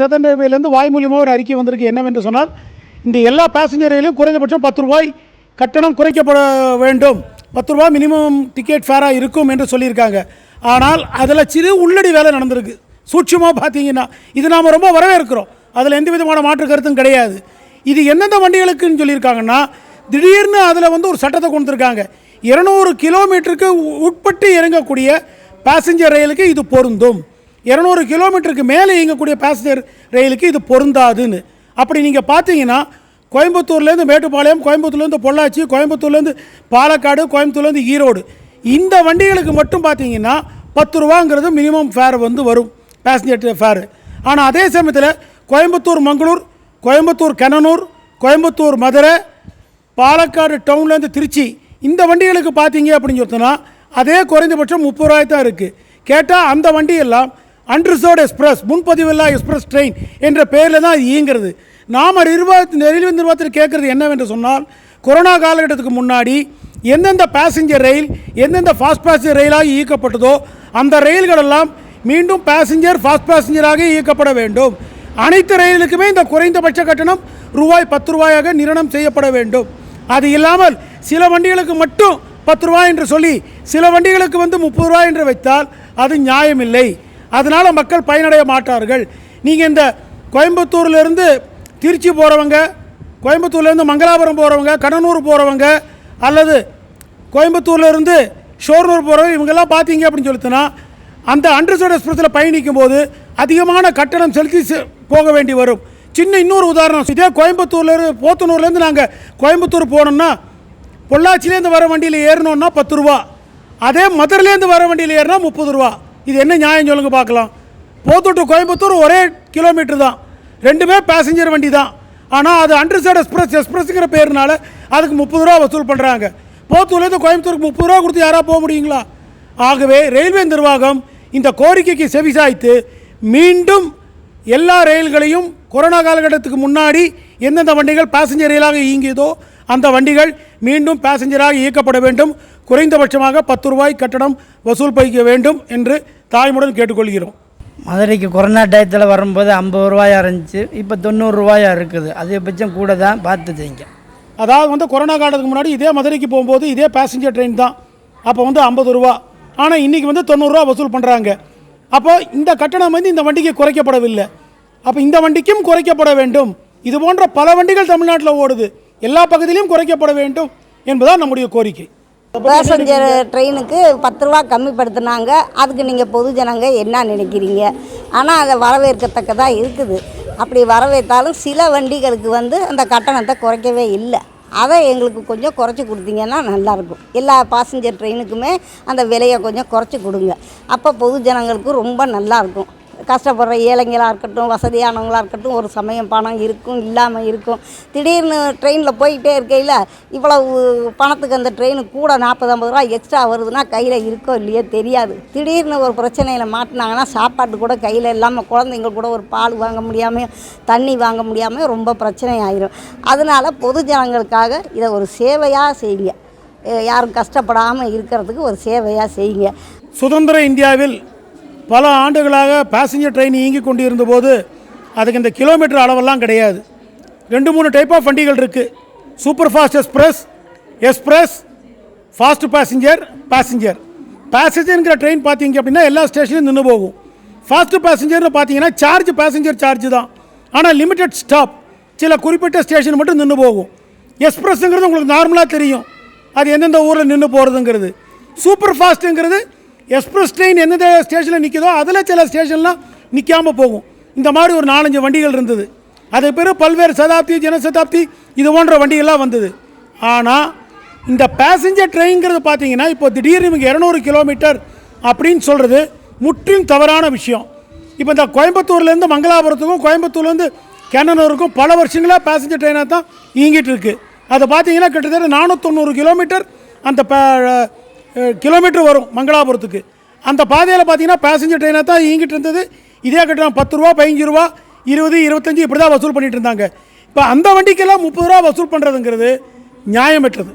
சதன் ரயில்வேலேருந்து வாய் மூலியமாக ஒரு அறிக்கை வந்திருக்கு. என்னவென்று சொன்னால் இந்த எல்லா பேசஞ்சர் ரயிலும் குறைந்தபட்சம் பத்து ரூபாய் கட்டணம் குறைக்கப்பட வேண்டும். பத்து ரூபாய் மினிமம் டிக்கெட் ஃபேராக இருக்கும் என்று சொல்லியிருக்காங்க. ஆனால் அதில் சிறு உள்ளடி வேலை நடந்திருக்கு. சூட்சமாக பார்த்தீங்கன்னா இது நாம் ரொம்ப வரவேற்கிறோம். அதில் எந்த விதமான மாற்று கருத்தும் கிடையாது. இது எந்தெந்த வண்டிகளுக்குன்னு சொல்லியிருக்காங்கன்னா திடீர்னு அதில் வந்து ஒரு சட்டத்தை கொடுத்துருக்காங்க. இருநூறு கிலோமீட்டருக்கு உட்பட்டு இறங்கக்கூடிய பேசஞ்சர் ரயிலுக்கு இது பொருந்தும். இரநூறு கிலோமீட்டருக்கு மேலே இயங்கக்கூடிய பேசஞ்சர் ரயிலுக்கு இது பொருந்தாதுன்னு. அப்படி நீங்கள் பார்த்தீங்கன்னா கோயம்புத்தூர்லேருந்து மேட்டுப்பாளையம் கோயம்புத்தூர்லேருந்து பொள்ளாச்சி கோயம்புத்தூர்லேருந்து பாலக்காடு கோயம்புத்தூர்லேருந்து ஈரோடு. இந்த வண்டிகளுக்கு மட்டும் பார்த்தீங்கன்னா பத்து ரூபாங்கிறது மினிமம் ஃபேர் வந்து வரும். பேசஞ்சர் ஃபேரு ஆனால் அதே சமயத்தில் கோயம்புத்தூர் மங்களூர் கோயம்புத்தூர் கெனனூர் கோயம்புத்தூர் மதுரை பாலக்காடு டவுன்லேருந்து திருச்சி இந்த வண்டிகளுக்கு பார்த்தீங்க அப்படின்னு சொன்னா அதே குறைந்தபட்சம் முப்பது ரூபாய் தான் இருக்குது கேட்டால் அந்த வண்டியெல்லாம் அன்ரிசர்வ்டு எக்ஸ்பிரஸ் முன்பதிவில்லா எக்ஸ்பிரஸ் ட்ரெயின் என்ற பெயரில் தான் அது இயங்கிறது. நாம் நிர்வாகத்தின் ரயில்வே நிர்வாகத்தில் கேட்குறது என்னவென்று சொன்னால் கொரோனா காலகட்டத்துக்கு முன்னாடி எந்தெந்த பேசஞ்சர் ரயில் எந்தெந்த ஃபாஸ்ட் பேசஞ்சர் ரயிலாக இயக்கப்பட்டதோ அந்த ரயில்களெல்லாம் மீண்டும் பேசஞ்சர் ஃபாஸ்ட் பேசஞ்சராக இயக்கப்பட வேண்டும். அனைத்து ரயிலுக்குமே இந்த குறைந்தபட்ச கட்டணம் ரூபாய் பத்து ரூபாயாக நிரணம் செய்யப்பட வேண்டும். அது இல்லாமல் சில வண்டிகளுக்கு மட்டும் பத்து ரூபாய் என்று சொல்லி சில வண்டிகளுக்கு வந்து முப்பது ரூபாய் என்று வைத்தால் அது நியாயமில்லை. அதனால் மக்கள் பயனடைய மாட்டார்கள். நீங்கள் இந்த கோயம்புத்தூர்லேருந்து திருச்சி போகிறவங்க கோயம்புத்தூர்லேருந்து மங்களாபுரம் போகிறவங்க கடனூர் போகிறவங்க அல்லது கோயம்புத்தூர்லேருந்து ஷோர்னூர் போகிறவங்க இவங்கெல்லாம் பார்த்தீங்க அப்படின்னு சொல்லிட்டுனா அந்த அண்டர்சோட் எக்ஸ்பிரஸில் பயணிக்கும் போது அதிகமான கட்டணம் செலுத்தி போக வேண்டி வரும். சின்ன இன்னொரு உதாரணம் இதே கோயம்புத்தூர்லேருந்து போத்தனூர்லேருந்து நாங்கள் கோயம்புத்தூர் போனோம்னா பொள்ளாச்சிலேருந்து வர வண்டியில் ஏறினோன்னா பத்து ரூபா. அதே மதுரையிலேருந்து வர வண்டியில் ஏறினா முப்பது ரூபா. இது என்ன நியாயம் சொல்லுங்க பார்க்கலாம். போத்தூர் டு கோயம்புத்தூர் ஒரே கிலோமீட்டர் தான். ரெண்டுமே பேசஞ்சர் வண்டி தான். ஆனால் அது அண்டர்சைட் எக்ஸ்பிரஸ் எக்ஸ்பிரஸ்ங்கிற பேருனால அதுக்கு முப்பது ரூபா வசூல் பண்ணுறாங்க போத்தூர்லேருந்து கோயம்புத்தூருக்கு முப்பது ரூபா கொடுத்து யாராவது போக முடியுங்களா? ஆகவே ரயில்வே நிர்வாகம் இந்த கோரிக்கைக்கு செவிசாய்த்து மீண்டும் எல்லா ரயில்களையும் கொரோனா காலகட்டத்துக்கு முன்னாடி எந்தெந்த வண்டிகள் பேசஞ்சர் ரயிலாக இயங்கியதோ அந்த வண்டிகள் மீண்டும் பேசஞ்சராக இயக்கப்பட வேண்டும். குறைந்தபட்சமாக பத்து ரூபாய் கட்டணம் வசூல் பயிக்க வேண்டும் என்று தாய்முடன் கேட்டுக்கொள்கிறோம். மதுரைக்கு கொரோனா டயத்தில் வரும்போது ஐம்பது ரூபாயா இருந்துச்சு. இப்போ தொண்ணூறு ரூபாயா இருக்குது. அதிகபட்சம் கூட தான் பார்த்து செய்யுங்க அதாவது வந்து கொரோனா காலத்துக்கு முன்னாடி இதே மதுரைக்கு போகும்போது இதே பேசஞ்சர் ட்ரெயின் தான். அப்போ வந்து ஐம்பது ரூபா. ஆனால் இன்றைக்கி வந்து தொண்ணூறுரூவா வசூல் பண்ணுறாங்க அப்போ இந்த கட்டணம் வந்து இந்த வண்டிக்கு குறைக்கப்படவில்லை. அப்போ இந்த வண்டிக்கும் குறைக்கப்பட வேண்டும். இது போன்ற பல வண்டிகள் தமிழ்நாட்டில் ஓடுது. எல்லா பகுதியிலும் குறைக்கப்பட வேண்டும் என்பதுதான் நம்முடைய கோரிக்கை. பேசஞ்சர் ட்ரெயினுக்கு பத்து ரூபா கம்மிப்படுத்தினாங்க. அதுக்கு நீங்கள் பொது ஜனங்க என்ன நினைக்கிறீங்க? ஆனால் அதை வரவேற்கத்தக்கதாக இருக்குது. அப்படி வரவேற்றாலும் சில வண்டிகளுக்கு வந்து அந்த கட்டணத்தை குறைக்கவே இல்லை. அதை எங்களுக்கு கொஞ்சம் குறைச்சி கொடுத்தீங்கன்னா நல்லாயிருக்கும் எல்லா பாசஞ்சர் ட்ரெயினுக்குமே அந்த விலையை கொஞ்சம் குறைச்சி கொடுங்க. அப்போ பொது ஜனங்களுக்கு ரொம்ப நல்லாயிருக்கும் கஷ்டப்படுற ஏழைங்களாக இருக்கட்டும் வசதியானவங்களாக இருக்கட்டும் ஒரு சமயம் பணம் இருக்கும் இல்லாமல் இருக்கும். திடீர்னு ட்ரெயினில் போய்கிட்டே இருக்கையில் இவ்வளவு பணத்துக்கு அந்த ட்ரெயினு கூட நாற்பது ஐம்பது ரூபா எக்ஸ்ட்ரா வருதுன்னா கையில் இருக்கோ இல்லையோ தெரியாது. திடீர்னு ஒரு பிரச்சனையில் மாட்டினாங்கன்னா சாப்பாட்டு கூட கையில் இல்லாமல் குழந்தைங்க கூட ஒரு பால் வாங்க முடியாமல் தண்ணி வாங்க முடியாமல் ரொம்ப பிரச்சனை ஆயிரும் அதனால பொது ஜனங்களுக்காக இதை ஒரு சேவையாக செய்யுங்க. யாரும் கஷ்டப்படாமல் இருக்கிறதுக்கு ஒரு சேவையாக செய்யுங்க. சுதந்திர இந்தியாவில் பல ஆண்டுகளாக பேசஞ்சர் ட்ரெயின் இயங்கி கொண்டு இருந்தபோது அதுக்கு இந்த கிலோமீட்டர் அளவெல்லாம் கிடையாது. ரெண்டு மூணு டைப் ஆஃப் வண்டிகள் இருக்குது super fast express express fast passenger passenger பேசஞ்சருங்கிற train பார்த்தீங்க அப்படின்னா எல்லா ஸ்டேஷன்லையும் நின்று போகும். ஃபாஸ்ட் பேசஞ்சர்னு பார்த்தீங்கன்னா சார்ஜ் பேசஞ்சர் சார்ஜ் தான். ஆனால் லிமிட்டட் ஸ்டாப் சில குறிப்பிட்ட ஸ்டேஷன் மட்டும் நின்று போகும். எக்ஸ்பிரஸ்ங்கிறது உங்களுக்கு நார்மலாக தெரியும். அது எந்தெந்த ஊரில் நின்று போகிறதுங்கிறது சூப்பர் ஃபாஸ்ட்டுங்கிறது எக்ஸ்பிரஸ் ட்ரெயின் எந்த ஸ்டேஷனில் நிற்குதோ அதில் சில ஸ்டேஷன்லாம் நிற்காமல் போகும். இந்த மாதிரி ஒரு நாலஞ்சு வண்டிகள் இருந்தது. அது பிறகு பல்வேறு சதாப்தி ஜனசதாப்தி இது போன்ற வண்டிகள்லாம் வந்தது. ஆனால் இந்த பேசஞ்சர் ட்ரெயின்ங்கிறது பார்த்தீங்கன்னா இப்போ திடீர்னு இவங்க இரநூறு கிலோமீட்டர் அப்படின்னு சொல்கிறது முற்றிலும் தவறான விஷயம். இப்போ இந்த கோயம்புத்தூர்லேருந்து மங்களாபுரத்துக்கும் கோயம்புத்தூர்லேருந்து கேனனூருக்கும் பல வருஷங்களாக பேசஞ்சர் ட்ரெயினாக தான் இயங்கிட்டு இருக்குது அதை பார்த்தீங்கன்னா கிட்டத்தட்ட நானூற்றொண்ணூறு கிலோமீட்டர் அந்த ப- கிலோமீட்டர் வரும் மங்களாபுரத்துக்கு. அந்த பாதையில் பார்த்தீங்கன்னா பேசஞ்சர் ட்ரெயினாக தான் இயங்கிட்டு இருந்தது. இதே கட்டணம் பத்து ரூபா பதினஞ்சு ரூபா இருபது இருபத்தஞ்சி இப்படி தான் வசூல் பண்ணிட்டு இருந்தாங்க. இப்போ அந்த வண்டிக்கெல்லாம் முப்பது ரூபா வசூல் பண்ணுறதுங்கிறது நியாயமற்றது.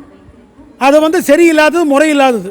அது வந்து சரியில்லாதது முறையில்லாதது.